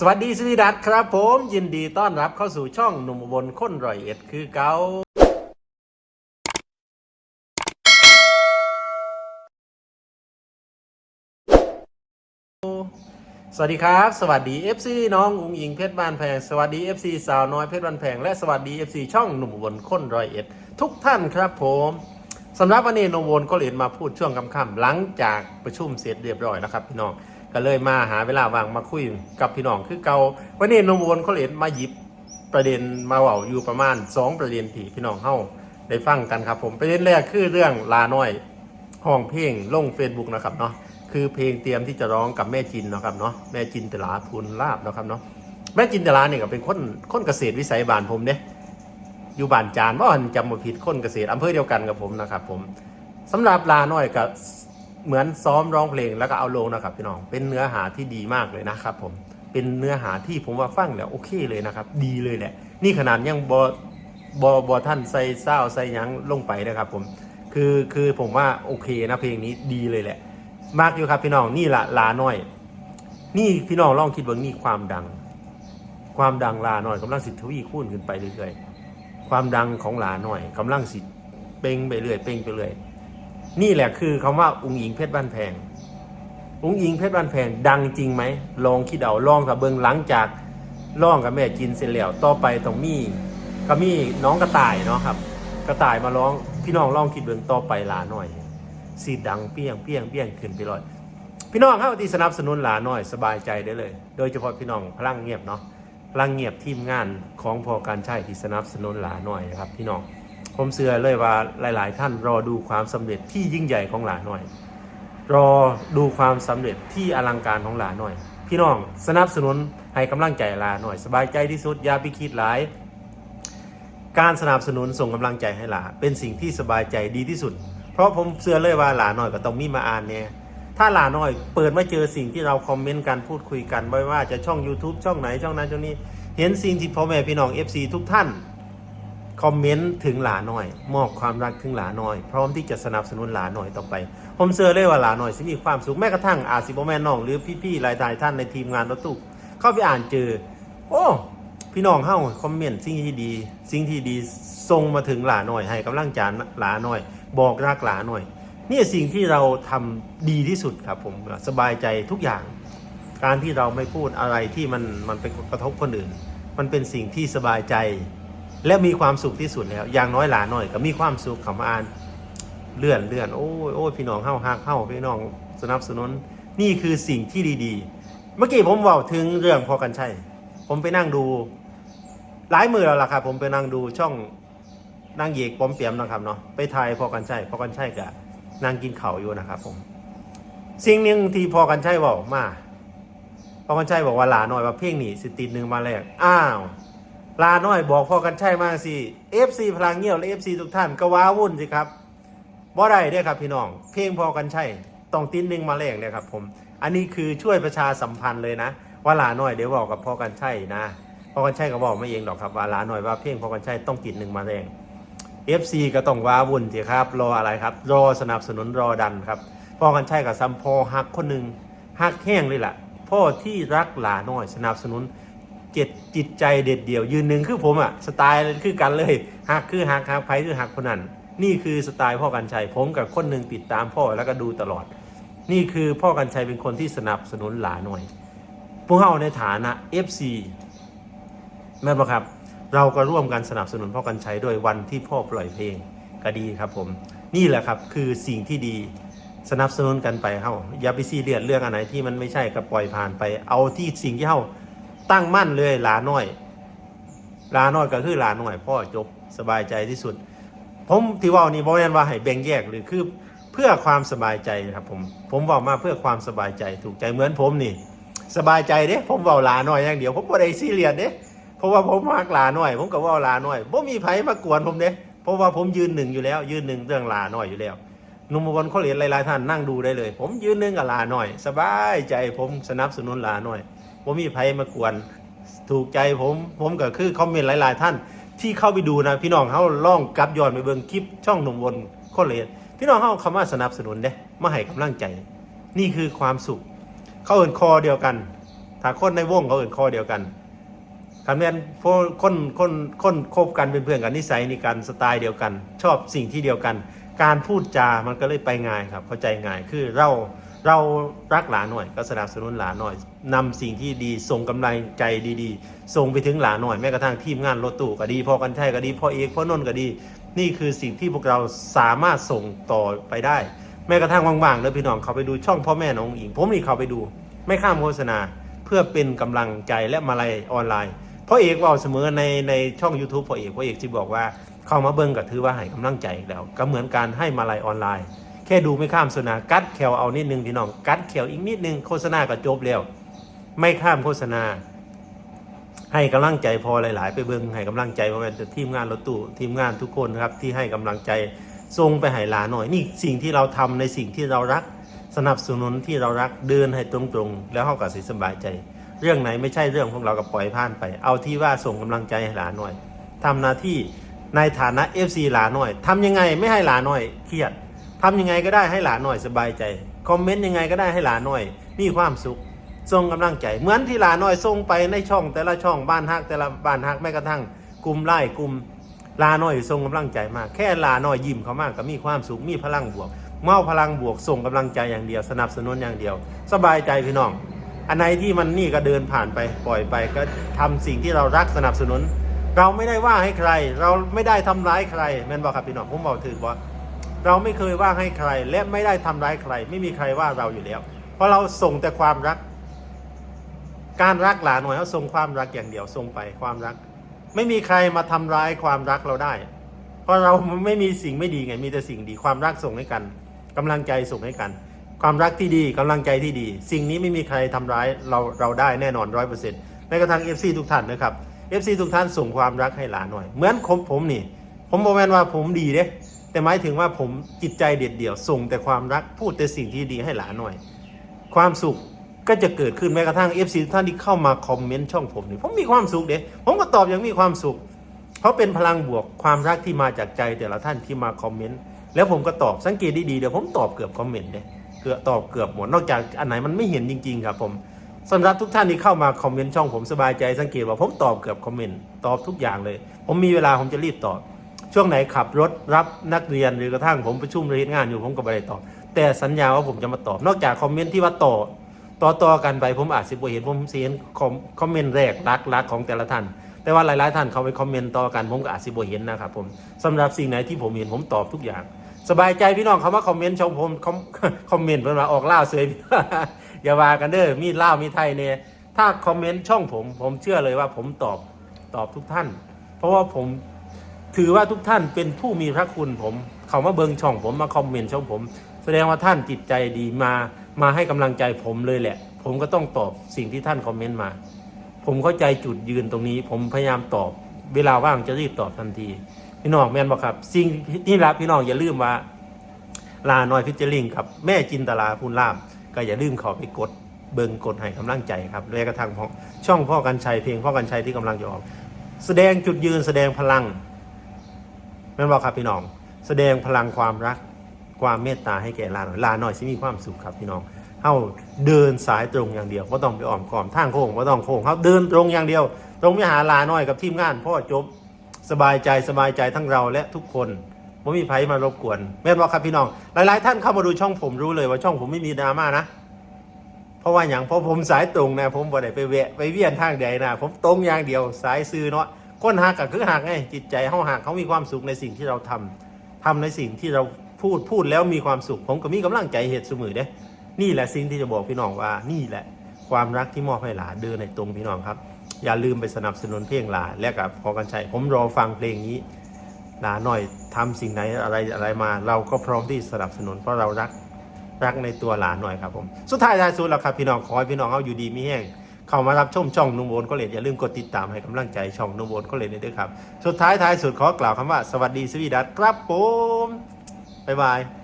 สวัสดีสวีดัตครับผมยินดีต้อนรับเข้าสู่ช่องหนุ่มอุบนค้นรอยเอ็ดคือเกาสวัสดีครับ สวัสดี FC น้องอุ้งอิงเพชรบ้านแพง สวัสดี FC สาวน้อยเพชรบ้านแพง และสวัสดี FC ช่องหนุ่มอุบนค้นรอยเอ็ดทุกท่านครับผมสำหรับวันนี้หนุ่มบนก็เลยมาพูดช่วงค่ำๆหลังจากประชุมเสร็จเรียบร้อยแล้วครับพี่น้อง ก็เลยมาหาเวลาว่างมาคุยกับพี่น้องคือเกาวันนี้นมวนเขาเลยมาหยิบประเด็นมาเว่าอยู่ประมาณ 2 ประเด็นที่พี่น้องเฮาได้ฟังกันครับผมประเด็นแรกคือเรื่องลาน้อยห้องเพลงลง Facebook นะครับเนาะคือเพลงเตรียมที่จะร้องกับแม่จินนะครับเนาะแม่จินตลาพูนลาบนะครับเนาะแม่จินตลาเนี่ยก็เป็นคนคนเกษตรวิสัยบ้านผมเนี่ยอยู่บ้านจานว่าอันจำมาผิดคนเกษตรอำเภอเดียวกันกับผมนะครับผมสำหรับลาน้อยกับ เหมือนซ้อมร้องเพลงแล้วก็เอาลงนะครับพี่น้องเป็นเนื้อหาที่ดีมากเลยนะครับผมเป็นเนื้อหาที่ผมว่าฟังแล้วโอเคเลยนะครับ ดีเลยแหละ นี่ขนาดยังบอบอบอท่านใส่เศร้าใส่ยังลงไปนะครับผมคือคือผมว่าโอเคนะเพลงนี้ดีเลยแหละ มากอยู่ครับพี่น้องนี่ละลาน้อย นี่พี่น้องลองคิดว่านี่ความดัง ความดังลาน้อยกำลังสิทวีคูณขึ้นไปเรื่อยๆความดังของลาน้อยกำลังสิเป่งไปเรื่อยเป่งไปเรื่อย นี่แหละคือคำว่าอุงอิงเพชรบ้านแพงอุงอิงเพชรบ้านแพงดังจริงไหมลองคิดเอาลองกับเบิงหลังจากล่องกับแม่จินเสร็จแล้วต่อไปต้องมีก็มีน้องกระต่ายเนาะครับ กระต่ายมาร้องพี่น้องลองคิดเบิงต่อไปหลาหน่อยสีดังเปี้ยงเปี้ยงเปี้ยงขึ้นไปเลยพี่น้องครับที่สนับสนุนหลาหน่อยสบายใจได้เลย โดยเฉพาะพี่น้องพลังเงียบเนาะพลังเงียบทีมงานของพอการใช้ที่สนับสนุนหลาหน่อยนะครับพี่น้อง ผมเชื่อเลยว่าหลาย ๆ ท่านรอดูความสำเร็จที่ยิ่งใหญ่ของหลานหน่อย รอดูความสำเร็จที่อลังการของหลานหน่อย พี่น้องสนับสนุนให้กำลังใจหลานหน่อย สบายใจที่สุดอย่าไปคิดหลาย การสนับสนุนส่งกำลังใจให้หลานเป็นสิ่งที่สบายใจดีที่สุด เพราะผมเชื่อเลยว่าหลานหน่อยก็ต้องมีมาอ่านเนี่ยถ้าหลานหน่อยเปิดมาเจอสิ่งที่เราคอมเมนต์กันพูดคุยกันไม่ว่าจะช่อง YouTube ช่องไหนช่องนั้นช่องนี้ เห็นสิ่งที่พ่อแม่พี่น้อง FC ทุกท่าน คอมเมนต์ถึงหลาหน่อย มอบความรักถึงหลาหน่อย พร้อมที่จะสนับสนุนหลาหน่อยต่อไป ผมเชื่อเลยว่าหลาหน่อยสิมีความสุขแม้กระทั่งอาซิบแม่น้อง หรือพี่ๆหลายๆท่านในทีมงานรถตู้เข้าไปอ่านเจอ โอ้พี่น้องเฮ้าคอมเมนต์สิ่งที่ดี สิ่งที่ดีส่งมาถึงหลาหน่อย ให้กำลังใจหลาหน่อย บอกรักหลาหน่อยนี่สิ่งที่เราทำดีที่สุดครับผมสบายใจทุกอย่าง การที่เราไม่พูดอะไรที่มันมันเป็นกระทบคนอื่น มันเป็นสิ่งที่สบายใจ และมีความสุขที่สุดแล้ว อย่างน้อยหลาหน่อยก็มีความสุขขามาอ่านเลื่อนเลื่อนโอ้ยโอ้ยพี่น้องเข้าฮักเข้าพี่น้องสนับสนุน นี่คือสิ่งที่ดีๆ เมื่อกี้ผมบอกถึงเรื่องพอกันใช่ ผมไปนั่งดู หลายมือแล้วล่ะครับผมไปนั่งดูช่องนางเอกปอมเปียมนะครับเนาะไปถ่ายพอกันใช่พอกันใช่กับนางกินเข่าอยู่นะครับผม สิ่งหนึ่งที่พอกันใช่บอกมาพอกันใช่บอกว่าหลาหน่อยว่าเพลงหนีสิติดหนึ่งมาแรกอ้าว ลาน้อยบอกพอกันใช่มากสิ FC พลังเงี้ยวและ FC ทุกท่านก็ว้าวุ่นสิครับบ่ได้เด้อครับพี่น้อง เพลงพอกันใช่ต้องติ้นหนึ่งมาแรงเนี่ยครับผม อันนี้คือช่วยประชาสัมพันธ์เลยนะ ว่าลาน้อยเดี๋ยวบอกกับพอกันใช่นะพอกันใช่ก็บอกไม่เองหรอกครับว่าลาน้อยว่าเพลงพอกันใช่ต้องติดหนึ่งมาแรง FC ก็ต้องว้าวุ่นสิครับ รออะไรครับ รอสนับสนุนรอดันครับพอกันใช่กับซัมพอฮักคนหนึ่งฮักแห้งเลยล่ะพ่อที่รักหลาน้อยสนับสนุน เจิตจิตใจเด็ดเดี่ยว ยืนหนึ่งคือผมอะสไตล์คือกันเลยหักคือหักหักไผคือหักคนนั้นนี่คือสไตล์พ่อกันชัยผมกับคนหนึ่งติดตามพ่อแล้วก็ดูตลอด นี่คือพ่อกันชัยเป็นคนที่สนับสนุนหลาหน่อยพวกเราในฐานะ FC แม่นปะครับ เราก็ร่วมกันสนับสนุนพ่อกันชัยด้วยวันที่พ่อปล่อยเพลงก็ดีครับผม นี่แหละครับคือสิ่งที่ดีสนับสนุนกันไปเฮ้าอย่าไปซีเรียสเรื่องอะไรที่มันไม่ใช่ก็ปล่อยผ่านไป เอาที่สิ่งที่เฮ้า ตั้งมั่นเลยหลาน้อยหลาน้อยก็คือหลาน้อยพ่อจบสบายใจที่สุด ผมที่ว่านี่บอกแม่นว่าให้แบ่งแยกหรือคือเพื่อความสบายใจครับผมผมบอกมาเพื่อความสบายใจถูกใจเหมือนผมนี่ สบายใจเด้ผมว้าหลาน้อยอย่างเดียวผมบ่ได้ซีเรียสเด้เพราะว่าผมมักหลาน้อย ผมก็ว้าหลาน้อยบ่มีไผมากวนผมเด้เพราะว่าผมยืนหนึ่งอยู่แล้ว ยืนหนึ่งเรื่องหลาน้อยอยู่แล้วนุ่มบอลเขาเรียนหลายๆท่านนั่งดูได้เลย ผมยืนหนึ่งกับลาน้อย สบายใจผมสนับสนุนลาน้อย ผมมีไผมากวน ถูกใจผม ผมก็คือคอมเมนต์หลาย ๆ ท่าน ที่เข้าไปดูนะ พี่น้องเขาล่องกลับย้อนไปเบิ่งคลิปช่องหนุ่มวนโคตรเลยพี่น้องเขาคำว่าสนับสนุนเด้มาให้กำลังใจ นี่คือความสุข เขาเอินคอเดียวกัน ถ้าคนในวงเขาเอื่นคอเดียวกันคำนี้นพวกคนคนคนคบกันเป็นเพื่อนกันนิสัยในการสไตล์เดียวกัน ชอบสิ่งที่เดียวกัน การพูดจามันก็เลยไปง่ายครับเข้าใจง่ายคือเรา เรารักหลานหน่อยก็สนับสนุนหลานหน่อยนำสิ่งที่ดีส่งกำลังใจดีๆ ส่งไปถึงหลานหน่อยแม้กระทั่งทีมงานรถตู้ก็ดีพ่อกันชัยก็ดีพ่อเอกพ่อนนท์ก็ดี นี่คือสิ่งที่พวกเราสามารถส่งต่อไปได้ แม้กระทั่งว่างๆเลยพี่น้องเขาไปดูช่องพ่อแม่น้องอิง ผมนี่เขาไปดู ไม่ข้ามโฆษณาเพื่อเป็นกำลังใจและมาลัยออนไลน์พ่อเอกบอกเสมอในในช่อง YouTube พ่อเอกพ่อเอกที่บอกว่าเข้ามาเบิ้งก็ถือว่าให้กำลังใจแล้ว ก็เหมือนการให้มาลัยออนไลน์ แค่ดูไม่ข้ามโฆษณากัดแขวเอานิดนึงพี่น้องกัดแขวอีกนิดนึงโฆษณาก็จบแล้ว ไม่ข้ามโฆษณา ให้กำลังใจพอหลาย ๆ ไปเบิ้งให้กำลังใจเพราะว่าทีมงานรถตู้ทีมงานทุกคนครับที่ให้กำลังใจส่งไปให้หลาหน่อย นี่สิ่งที่เราทำในสิ่งที่เรารักสนับสนุนที่เรารักเดินให้ตรงๆ แล้วเข้าก็สิสบายใจ เรื่องไหนไม่ใช่เรื่องพวกเราก็ปล่อยผ่านไป เอาที่ว่าส่งกำลังใจให้หลาหน่อยทำหน้าที่ในฐานะ FC หลาหน่อยทำยังไงไม่ให้หลาหน่อยเครียด ทำยังไงก็ได้ให้หลานหน่อยสบายใจ คอมเมนต์ยังไงก็ได้ให้หลานหน่อย มีความสุขส่งกำลังใจ เหมือนที่หลาน้อยส่งไปในช่อง แต่ละช่องบ้านฮักแต่ละบ้านฮักแม้กระทั่งกลุ่มไล่กลุ่มลาน้อยส่งกำลังใจมากแค่ลาน้อยยิ้มเขามากก็มีความสุขมีพลังบวก เมาพลังบวกส่งกำลังใจอย่างเดียว สนับสนุนอย่างเดียว สบายใจพี่น้อง อันไหนที่มันนี่ก็เดินผ่านไปปล่อยไปก็ทำสิ่งที่เรารักสนับสนุน เราไม่ได้ว่าให้ใคร เราไม่ได้ทำร้ายใครแม่นบอกครับพี่น้องผมบอกถือว่า เราไม่เคยว่าให้ใคร และไม่ได้ทำร้ายใคร ไม่มีใครว่าเราอยู่แล้ว เพราะเราส่งแต่ความรัก การรักหลานหน่อยเขาส่งความรักอย่างเดียวส่งไปความรัก ไม่มีใครมาทำร้ายความรักเราได้ เพราะเราไม่มีสิ่งไม่ดีไงมีแต่สิ่งดีความรักส่งให้กันกำลังใจส่งให้กัน ความรักที่ดีกำลังใจที่ดี สิ่งนี้ไม่มีใครทำร้ายเราเราได้แน่นอนร้อยเปอร์เซ็นต์แม้กระทั่ง FC ทุกท่านนะครับ FC ทุกท่านส่งความรักให้หลานหน่อย เหมือนผมผมนี่ ผมบอกแม่นว่าผมดีเด้ แต่หมายถึงว่าผมจิตใจเด็ดเดี่ยวส่งแต่ความรักพูดแต่สิ่งที่ดีให้หลานหน่อย ความสุขก็จะเกิดขึ้นแม้กระทั่ง FC ทุกท่านที่เข้ามาคอมเมนต์ช่องผมนี่ผมมีความสุขเด้ผมก็ตอบอย่างมีความสุข เพราะเป็นพลังบวกความรักที่มาจากใจแต่ละท่านที่มาคอมเมนต์แล้วผมก็ตอบสังเกตดีๆเดี๋ยวผมตอบเกือบคอมเมนต์เลยเกือบตอบเกือบหมดนอกจากอันไหนมันไม่เห็นจริงๆครับผมสำหรับทุกท่านที่เข้ามาคอมเมนต์ช่องผมสบายใจสังเกตว่าผมตอบเกือบคอมเมนต์ตอบทุกอย่างเลย ผมมีเวลาผมจะรีบตอบ ช่วงไหนขับรถรับนักเรียนหรือกระทั่งผมประชุมเรียนงานอยู่ผมก็ไม่ได้ตอบ แต่สัญญาว่าผมจะมาตอบ นอกจากคอมเมนต์ที่ว่าต่อต่อต่อกันไปผมอาจจะบ่เห็นผมเสียนคอมคอมเมนต์แรกรักรักของแต่ละท่าน แต่ว่าหลายๆท่านเขาไปคอมเมนต์ต่อกันผมก็อาจจะบ่เห็นนะครับผมสำหรับสิ่งไหนที่ผมเห็นผมตอบทุกอย่าง สบายใจพี่น้องเขามาคอมเมนต์ช่องผมคอมคอมเมนต์เพิ่นมาออกล่าเสยอย่าว่ากันเด้อมีล่ามีไทยเนี่ยถ้าคอมเมนต์ช่องผม ผมเชื่อเลยว่าผมตอบตอบทุกท่าน เพราะว่าผม ถือว่าทุกท่านเป็นผู้มีพระคุณผมเขามาเบิงช่องผมมาคอมเมนต์ช่องผม แสดงว่าท่านจิตใจดีมามาให้กำลังใจผมเลยแหละ ผมก็ต้องตอบสิ่งที่ท่านคอมเมนต์มา ผมเข้าใจจุดยืนตรงนี้ ผมพยายามตอบ เวลาว่างจะรีบตอบทันที พี่น้องแม่นบอกครับ สิ่งที่รักพี่น้องอย่าลืมว่า ลาหน้อยพิจิลิงครับแม่จินตลาพูนลามก็อย่าลืมเขาไปกดเบิงกดให้กำลังใจครับแม้กระทั่งช่องพ่อกันชัยเพลงพ่อกันชัยที่กำลังจะออกแสดงจุดยืนแสดงพลัง แม่นบอกครับพี่น้อง แสดงพลังความรักความเมตตาให้แก่ลาหน่อยลาหน่อยสิมีความสุขครับพี่น้องเฮาเดินสายตรงอย่างเดียวไม่ต้องไปอ้อมค้อมทางโค้งไม่ต้องโค้งเขาเดินตรงอย่างเดียว ตรงไปหาลาหน่อยกับทีมงานพ่อจบสบายใจสบายใจทั้งเราและทุกคนไม่มีไผมารบกวนแม่นบอกครับพี่น้อง หลาย ๆ ท่านเข้ามาดูช่องผมรู้เลยว่าช่องผมไม่มีดราม่านะ เพราะว่าอย่างเพราะผมสายตรงนะ ผมบ่ได้ไปแวะไปเวียนทางใดนะผมตรงอย่างเดียวสายซื้อเนาะ คนหักก็คือหักไงจิตใจเขาหักเขามีความสุขในสิ่งที่เราทำทำในสิ่งที่เราพูดพูดแล้วมีความสุข ผมก็มีกำลังใจเหตุเสมอเด้ นี่แหละสิ่งที่จะบอกพี่น้องว่านี่แหละความรักที่มอบให้หลานเดินในตรงพี่น้องครับ อย่าลืมไปสนับสนุนเพลงหลานและกับพอกันชัยผมรอฟังเพลงนี้หลานหน่อยทำสิ่งไหนอะไรอะไรมา เราก็พร้อมที่สนับสนุนเพราะเรารักรักในตัวหลานหน่อยครับผม สุดท้ายท้ายสุดแล้วครับพี่น้องขอให้พี่น้องเอาอยู่ดีมีแห้ง เข้ามารับชมช่องนุ่มโอนก็เลยอย่าลืมกดติดตามให้กำลังใจช่องนุ่มโอนก็เลยด้วยครับ สุดท้ายท้ายสุดขอกล่าวคำว่าสวัสดีสวีดัสครับผมบ๊ายบาย